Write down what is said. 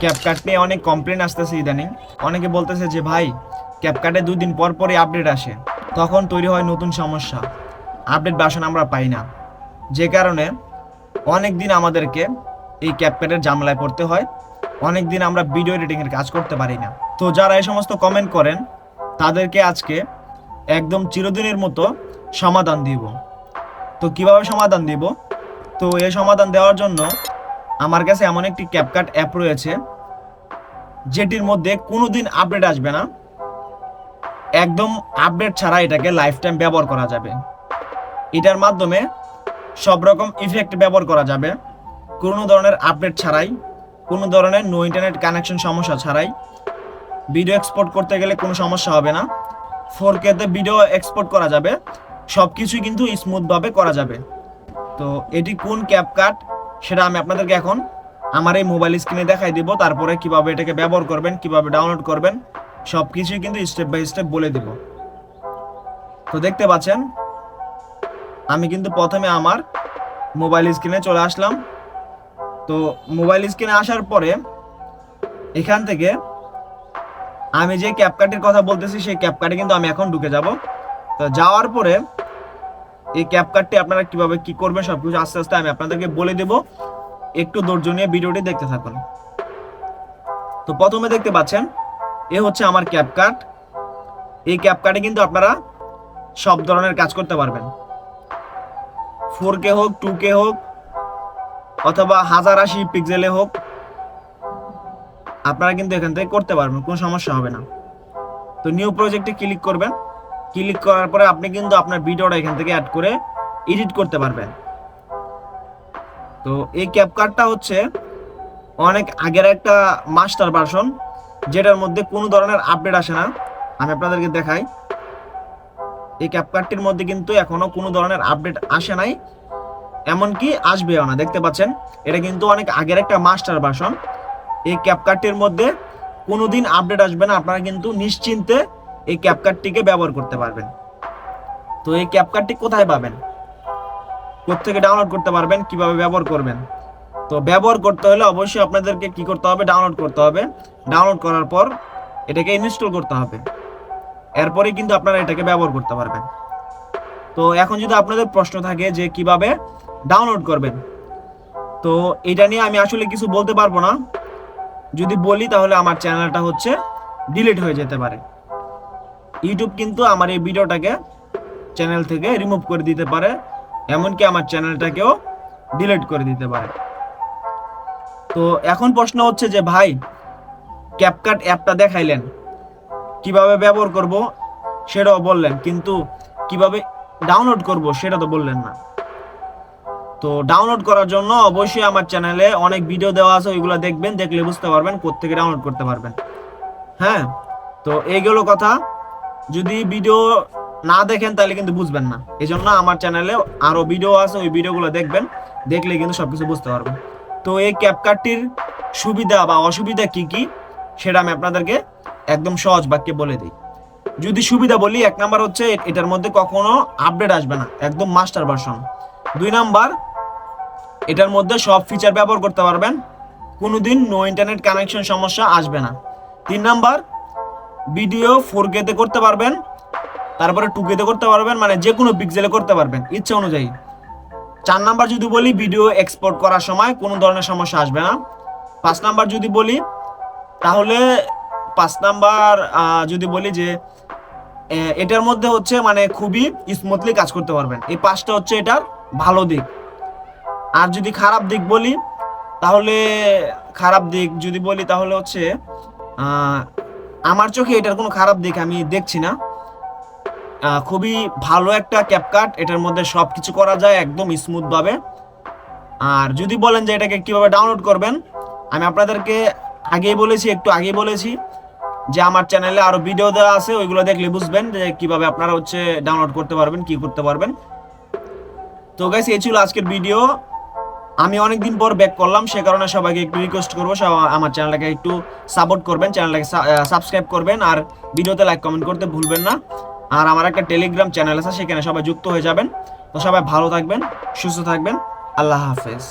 CapCut নিয়ে অনেক complain আসতেছে ইদানিং। অনেকে বলতেছে যে, ভাই ক্যাপকাটে দুই দিন পর পরই আপডেট আসে। তখন তৈরি হয় নতুন সমস্যা। আপডেট বাসন আমরা পাই না। যে কারণে অনেক দিন আমাদেরকে এই ক্যাপকাটের জামলায় পড়তে হয়। অনেক দিন আমরা ভিডিও এডিটিংয়ের কাজ করতে পারি না। তো যারা এই সমস্ত কমেন্ট করেন, তাদেরকে আজকে একদম চিরদিনের মতো সমাধান দিব। তো কীভাবে সমাধান দিব? তো এই সমাধান দেওয়ার জন্য আমার কাছে এমন একটি ক্যাপকাট অ্যাপ রয়েছে, যেটির মধ্যে কোনোদিন আপডেট আসবে না। একদম আপডেট ছাড়া এটাকে লাইফ টাইম ব্যবহার করা যাবে। এটার মাধ্যমে সব রকম ইফেক্ট ব্যবহার করা যাবে। কোনো ধরনের আপডেট ছাড়াই, কোনো ধরনের নো ইন্টারনেট কানেকশন সমস্যা ছাড়াই। ভিডিও এক্সপোর্ট করতে গেলে কোনো সমস্যা হবে না। ফোর কেতে ভিডিও এক্সপোর্ট করা যাবে। সব কিছুই কিন্তু স্মুথভাবে করা যাবে। তো এটি কোন ক্যাপকাট সেটা আমি আপনাদেরকে এখন আমার এই মোবাইল স্ক্রিনে দেখাই দিব, তারপরে কীভাবে এটাকে ব্যবহার করবেন, কীভাবে ডাউনলোড করবেন সব কিছুই কিন্তু স্টেপ বাই স্টেপ বলে দিব। তো দেখতে পাচ্ছেন, আমি কিন্তু প্রথমে আমার মোবাইল স্ক্রিনে চলে আসলাম। তো মোবাইল স্ক্রিনে আসার পরে এখান থেকে আমি যে ক্যাপকাটের কথা বলতেছি, সেই ক্যাপকাটে কিন্তু আমি এখন ঢুকে যাব। তো যাওয়ার পরে এই ক্যাপকাটটি আপনারা কীভাবে কি করবেন সবকিছু আস্তে আস্তে আমি আপনাদেরকে বলে দেব। একটু ধৈর্য নিয়ে ভিডিওটি দেখতে থাকুন। তো প্রথমে দেখতে পাচ্ছেন, এ হচ্ছে আমার ক্যাপকাট এই ক্যাপকাটে কিন্তু আপনারা সব ধরনের কাজ করতে পারবেন। ফোর কে হোক টু কে হোক, অথবা হাজার আশি পিক্সেলে হোক, আপনারা কিন্তু এখান থেকে করতে পারবেন, কোনো সমস্যা হবে না। তো নিউ প্রজেক্টে ক্লিক করবেন। ক্লিক করার পরে আপনি কিন্তু আপনার ভিডিওটা এখান থেকে অ্যাড করে এডিট করতে পারবেন। তো এই ক্যাপকাটটা হচ্ছে অনেক আগের একটা মাস্টার ভার্সন যেটার মধ্যে কোনো ধরনের আপডেট আসে না। আমি আপনাদেরকে দেখাই। এই ক্যাপকাটটির মধ্যে কিন্তু এখনও কোনো ধরনের আপডেট আসে নাই, এমনকি আসবেও না। দেখতে পাচ্ছেন, এটা কিন্তু অনেক আগের একটা মাস্টার ভার্সন এই ক্যাপকাটটির মধ্যে কোনোদিন আপডেট আসবে না। আপনারা কিন্তু নিশ্চিন্তে এই ক্যাপকাটটিকে ব্যবহার করতে পারবেন। তো এই ক্যাপকাটটি কোথায় পাবেন? কোথেকে ডাউনলোড করতে পারবেন, কীভাবে ব্যবহার করবেন? তো ব্যবহার করতে হলে অবশ্যই আপনাদেরকে কি করতে হবে? ডাউনলোড করতে হবে। ডাউনলোড করার পর এটাকে ইনস্টল করতে হবে। এরপরে কিন্তু আপনারা এটাকে ব্যবহার করতে পারবেন। তো এখন যদি আপনাদের প্রশ্ন থাকে যে কীভাবে ডাউনলোড করবেন, তো এটা নিয়ে আমি আসলে কিছু বলতে পারব না। যদি বলি তাহলে আমার চ্যানেলটা হচ্ছে ডিলিট হয়ে যেতে পারে। ইউটিউব কিন্তু আমার এই ভিডিওটাকে চ্যানেল থেকে রিমুভ করে দিতে পারে, এমনকি আমার চ্যানেলটাকেও ডিলিট করে দিতে পারে। তো এখন প্রশ্ন হচ্ছে যে, ভাই ক্যাপকাট অ্যাপটা দেখাইলেন, কীভাবে ব্যবহার করব সেটাও বললেন, কিন্তু কীভাবে ডাউনলোড করব সেটা তো বললেন না। তো ডাউনলোড করার জন্য অবশ্যই আমার চ্যানেলে অনেক ভিডিও দেওয়া আছে, ওইগুলো দেখবেন, দেখলে বুঝতে পারবেন কোত্থেকে ডাউনলোড করতে পারবেন। হ্যাঁ তো এইগুলো কথা। যদি ভিডিও না দেখেন, তাহলে কিন্তু বুঝবেন না। এই জন্য আমার চ্যানেলে আরও ভিডিও আছে, ওই ভিডিওগুলো দেখবেন। দেখলে কিন্তু সবকিছু বুঝতে পারবেন। তো এই ক্যাপকাটটির সুবিধা বা অসুবিধা কি কি, সেটা আমি আপনাদেরকে একদম সহজ বাক্যে বলে দিই। যদি সুবিধা বলি, এক নাম্বার হচ্ছে এটার মধ্যে কখনো আপডেট আসবে না, একদম মাস্টার ভার্সন দুই নাম্বার, এটার মধ্যে সব ফিচার ব্যবহার করতে পারবেন। কোনোদিন নো ইন্টারনেট কানেকশন সমস্যা আসবে না। তিন নাম্বার ভিডিও ফোর কেতে করতে পারবেন, তারপরে টু তে করতে পারবেন মানে যে কোনো পিক্সেলে করতে পারবেন, ইচ্ছা অনুযায়ী। চার নাম্বার যদি বলি ভিডিও এক্সপোর্ট করার সময় কোনো ধরনের সমস্যা আসবে না। পাঁচ নাম্বার যদি বলি, তাহলে পাঁচ নাম্বার যদি বলি যে এটার মধ্যে হচ্ছে মানে খুবই স্মুথলি কাজ করতে পারবেন। এই পাঁচটা হচ্ছে এটার ভালো দিক। আর যদি খারাপ দিক বলি, তাহলে, খারাপ দিক যদি বলি তাহলে হচ্ছে আমার চোখে এটার কোনো খারাপ দিক আমি দেখছি না। খুবই ভালো একটা ক্যাপকাট এটার মধ্যে সব কিছু করা যায় একদম স্মুথভাবে আর যদি বলেন যে এটাকে কীভাবে ডাউনলোড করবেন, আমি আপনাদেরকে আগেই বলেছি, একটু আগেই বলেছি যে আমার চ্যানেলে আরও ভিডিও দেওয়া আছে, ওইগুলো দেখলে বুঝবেন যে কীভাবে আপনারা হচ্ছে ডাউনলোড করতে পারবেন, কি করতে পারবেন। তো গাইস এই ছিল আজকের ভিডিও আমি অনেকদিন পর ব্যাক করলাম, সে কারণে সবাইকে একটু রিকোয়েস্ট করব। আমার চ্যানেলটাকে একটু সাপোর্ট করবেন চ্যানেলটাকে সাবস্ক্রাইব করবেন, আর ভিডিওতে লাইক কমেন্ট করতে ভুলবেন না। আর আমার একটা টেলিগ্রাম চ্যানেল আছে, সেখানে সবাই যুক্ত হয়ে যাবেন। তো সবাই ভালো থাকবেন, সুস্থ থাকবেন। আল্লাহ হাফেজ।